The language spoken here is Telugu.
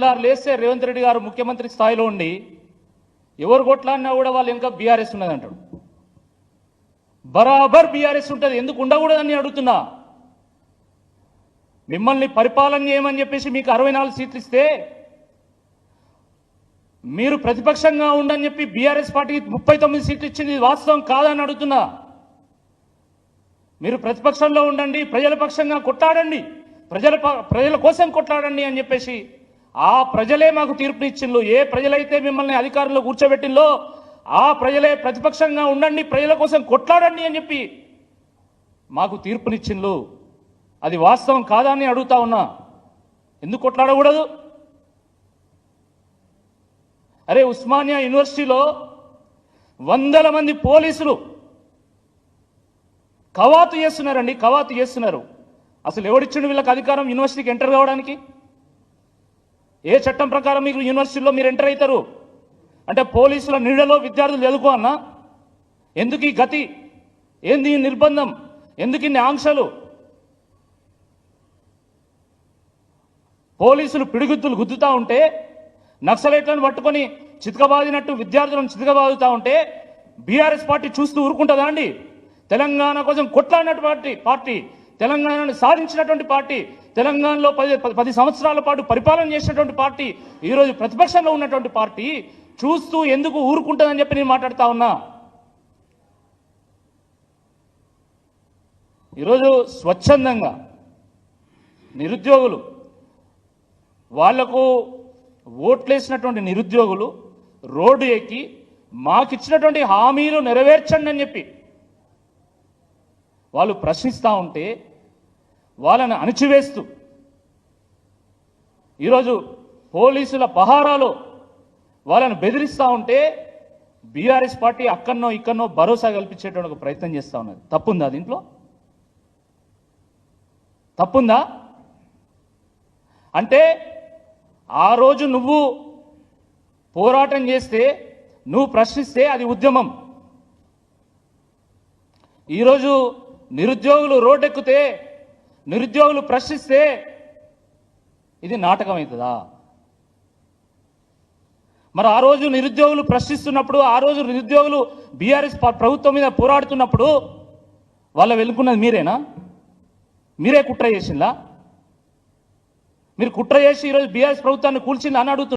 తెల్లారు లేస్తే రేవంత్ రెడ్డి గారు ముఖ్యమంత్రి స్థాయిలో ఉండి ఎవరు కొట్లాడినా కూడా వాళ్ళు ఇంకా బీఆర్ఎస్ ఉన్నది అంటాడు. బరాబర్ బీఆర్ఎస్ ఉంటుంది. ఎందుకు ఉండకూడదని అడుగుతున్నా. మిమ్మల్ని పరిపాలన చేయమని చెప్పేసి మీకు అరవై నాలుగు సీట్లు ఇస్తే మీరు ప్రతిపక్షంగా ఉండని చెప్పి బీఆర్ఎస్ పార్టీకి ముప్పై తొమ్మిది సీట్లు ఇచ్చింది వాస్తవం కాదని అడుగుతున్నా. మీరు ప్రతిపక్షంలో ఉండండి ప్రజల పక్షంగా కొట్లాడండి ప్రజల ప్రజల కోసం కొట్లాడండి అని చెప్పేసి ఆ ప్రజలే మాకు తీర్పునిచ్చిండ్రు ఏ ప్రజలైతే మిమ్మల్ని అధికారంలో కూర్చోబెట్టిందో ఆ ప్రజలే ప్రతిపక్షంగా ఉండండి ప్రజల కోసం కొట్లాడండి అని చెప్పి మాకు తీర్పునిచ్చిండ్రు అది వాస్తవం కాదా అని అడుగుతా ఉన్నా. ఎందుకు కొట్లాడకూడదు? అరే ఉస్మానియా యూనివర్సిటీలో వందల మంది పోలీసులు కవాతు చేస్తున్నారండి కవాతు చేస్తున్నారు. అసలు ఎవడిచ్చిండు వీళ్ళకి అధికారం యూనివర్సిటీకి ఎంటర్ కావడానికి? ఏ చట్టం ప్రకారం మీకు యూనివర్సిటీలో మీరు ఎంటర్ అవుతారు? అంటే పోలీసుల నీడలో విద్యార్థులు ఎదుకో అన్నా? ఎందుకు ఈ గతి? ఏంది ఈ నిర్బంధం? ఎందుకు ఇన్ని ఆంక్షలు? పోలీసులు పిడిగుద్దులు గుద్దుతా ఉంటే నక్సలైట్లను పట్టుకొని చితకబాదినట్టు విద్యార్థులను చితకబాదుతూ ఉంటే బీఆర్ఎస్ పార్టీ చూస్తూ ఊరుకుంటుందా అండి? తెలంగాణ కోసం కొట్లాడినటువంటి పార్టీ పార్టీ తెలంగాణను సాధించినటువంటి పార్టీ తెలంగాణలో పది పది- పది సంవత్సరాల పాటు పరిపాలన చేసినటువంటి పార్టీ ఈరోజు ప్రతిపక్షంలో ఉన్నటువంటి పార్టీ చూస్తూ ఎందుకు ఊరుకుంటుందని చెప్పి నేను మాట్లాడుతా ఉన్నా. ఈరోజు స్వచ్ఛందంగా నిరుద్యోగులు వాళ్ళకు ఓట్లేసినటువంటి నిరుద్యోగులు రోడ్డు ఎక్కి మాకిచ్చినటువంటి హామీలు నెరవేర్చండి అని చెప్పి వాళ్ళు ప్రశ్నిస్తూ ఉంటే వాళ్ళని అణిచివేస్తూ ఈరోజు పోలీసుల పహారాలో వాళ్ళని బెదిరిస్తూ ఉంటే బీఆర్ఎస్ పార్టీ అక్కడనో ఇక్కడనో భరోసా కల్పించేటువంటి ప్రయత్నం చేస్తూ ఉన్నది. తప్పుందా దీంట్లో? తప్పుందా? అంటే ఆ రోజు నువ్వు పోరాటం చేస్తే నువ్వు ప్రశ్నిస్తే అది ఉద్యమం. ఈరోజు నిరుద్యోగులు రోడ్డెక్కితే నిరుద్యోగులు ప్రశ్నిస్తే ఇది నాటకం అవుతుందా మరి ఆ రోజు నిరుద్యోగులు ప్రశ్నిస్తున్నప్పుడు ఆ రోజు నిరుద్యోగులు బీఆర్ఎస్ ప్రభుత్వం మీద పోరాడుతున్నప్పుడు వాళ్ళ వెనుకున్నది మీరేనా? మీరే కుట్ర చేసిందా మీరు కుట్ర చేసి ఈరోజు బీఆర్ఎస్ ప్రభుత్వాన్ని కూల్చిందా అని అడుగుతున్నారు.